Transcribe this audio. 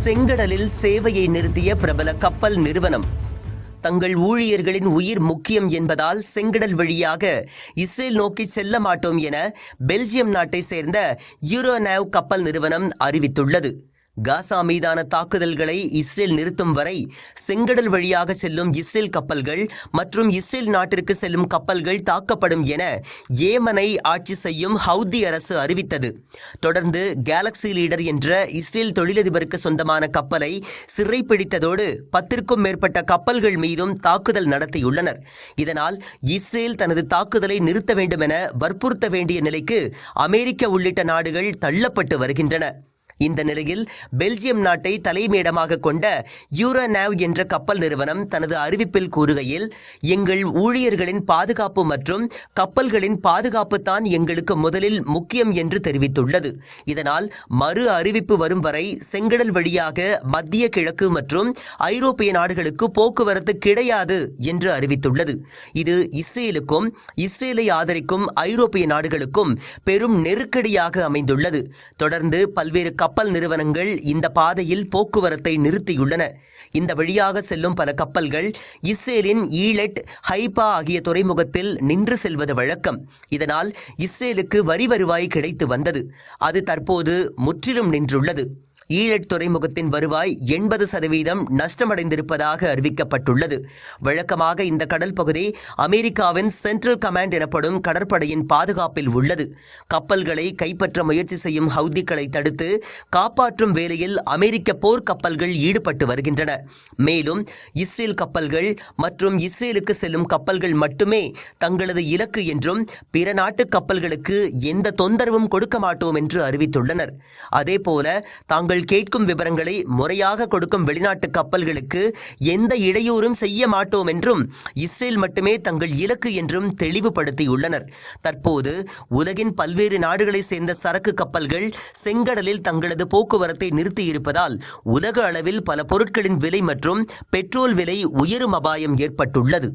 செங்கடலில் சேவையை நிறுத்திய பிரபல கப்பல் நிறுவனம். தங்கள் ஊழியர்களின் உயிர் முக்கியம் என்பதால் செங்கடல் வழியாக இஸ்ரேல் நோக்கி செல்ல மாட்டோம் என பெல்ஜியம் நாட்டை சேர்ந்த யூரோனேவ் கப்பல் நிறுவனம் அறிவித்துள்ளது. காசா மீதான தாக்குதல்களை இஸ்ரேல் நிறுத்தும் வரை செங்கடல் வழியாக செல்லும் இஸ்ரேல் கப்பல்கள் மற்றும் இஸ்ரேல் நாட்டிற்கு செல்லும் கப்பல்கள் தாக்கப்படும் என ஏமனை ஆட்சி செய்யும் ஹவுதி அரசு அறிவித்தது. தொடர்ந்து கேலக்ஸி லீடர் என்ற இஸ்ரேல் தொழிலதிபருக்கு சொந்தமான கப்பலை சிறைப்பிடித்ததோடு பத்திற்கும் மேற்பட்ட கப்பல்கள் மீதும் தாக்குதல் நடத்தியுள்ளனர். இதனால் இஸ்ரேல் தனது தாக்குதலை நிறுத்த வேண்டும் என வற்புறுத்த வேண்டிய நிலைக்கு அமெரிக்க உள்ளிட்ட நாடுகள் தள்ளப்பட்டு வருகின்றன. இந்த நிலையில் பெல்ஜியம் நாட்டை தலைமையிடமாக கொண்ட யூரோநாவ் என்ற கப்பல் நிறுவனம் தனது அறிவிப்பில் கூறுகையில் எங்கள் ஊழியர்களின் பாதுகாப்பு மற்றும் கப்பல்களின் பாதுகாப்பு தான் எங்களுக்கு முதலில் முக்கியம் என்று தெரிவித்துள்ளது. இதனால் மறு அறிவிப்பு வரும் வரை செங்கடல் வழியாக மத்திய கிழக்கு மற்றும் ஐரோப்பிய நாடுகளுக்கு போக்குவரத்து கிடையாது என்று அறிவித்துள்ளது. இது இஸ்ரேலுக்கும் இஸ்ரேலை ஆதரிக்கும் ஐரோப்பிய நாடுகளுக்கும் பெரும் நெருக்கடியாக அமைந்துள்ளது. தொடர்ந்து பல்வேறு கப்பல் கப்பல் நிறுவனங்கள் இந்த பாதையில் போக்குவரத்தை நிறுத்தியுள்ளன. இந்த வழியாக செல்லும் பல கப்பல்கள் இஸ்ரேலின் ஈலெட் ஹைபா ஆகிய துறைமுகத்தில் நின்று செல்வது வழக்கம். இதனால் இஸ்ரேலுக்கு வரி வருவாய் கிடைத்து வந்தது. அது தற்போது முற்றிலும் நின்றுள்ளது. ஈழத் துறைமுகத்தின் வருவாய் எண்பது சதவீதம் நஷ்டமடைந்திருப்பதாக அறிவிக்கப்பட்டுள்ளது. வழக்கமாக இந்த கடல் பகுதி அமெரிக்காவின் சென்ட்ரல் கமாண்ட் எனப்படும் கடற்படையின் பாதுகாப்பில் உள்ளது. கப்பல்களை கைப்பற்ற முயற்சி செய்யும் ஹவுதிகளை தடுத்து காப்பாற்றும் வேலையில் அமெரிக்க போர் கப்பல்கள் ஈடுபட்டு வருகின்றன. மேலும் இஸ்ரேல் கப்பல்கள் மற்றும் இஸ்ரேலுக்கு செல்லும் கப்பல்கள் மட்டுமே தங்களது இலக்கு என்றும் பிற நாட்டு கப்பல்களுக்கு எந்த தொந்தரவும் கொடுக்க மாட்டோம் என்று அறிவித்துள்ளனர். அதேபோல தாங்கள் கேட்கும் விவரங்களை முறையாக கொடுக்கும் வெளிநாட்டு கப்பல்களுக்கு எந்த இடையூறும் செய்ய மாட்டோம் என்றும் இஸ்ரேல் மட்டுமே தங்கள் இலக்கு என்றும் தெளிவுபடுத்தியுள்ளனர். தற்போது உலகின் பல்வேறு நாடுகளைச் சேர்ந்த சரக்கு கப்பல்கள் செங்கடலில் தங்களது போக்குவரத்தை நிறுத்தியிருப்பதால் உலக அளவில் பல பொருட்களின் விலை மற்றும் பெட்ரோல் விலை உயரும் அபாயம் ஏற்பட்டுள்ளது.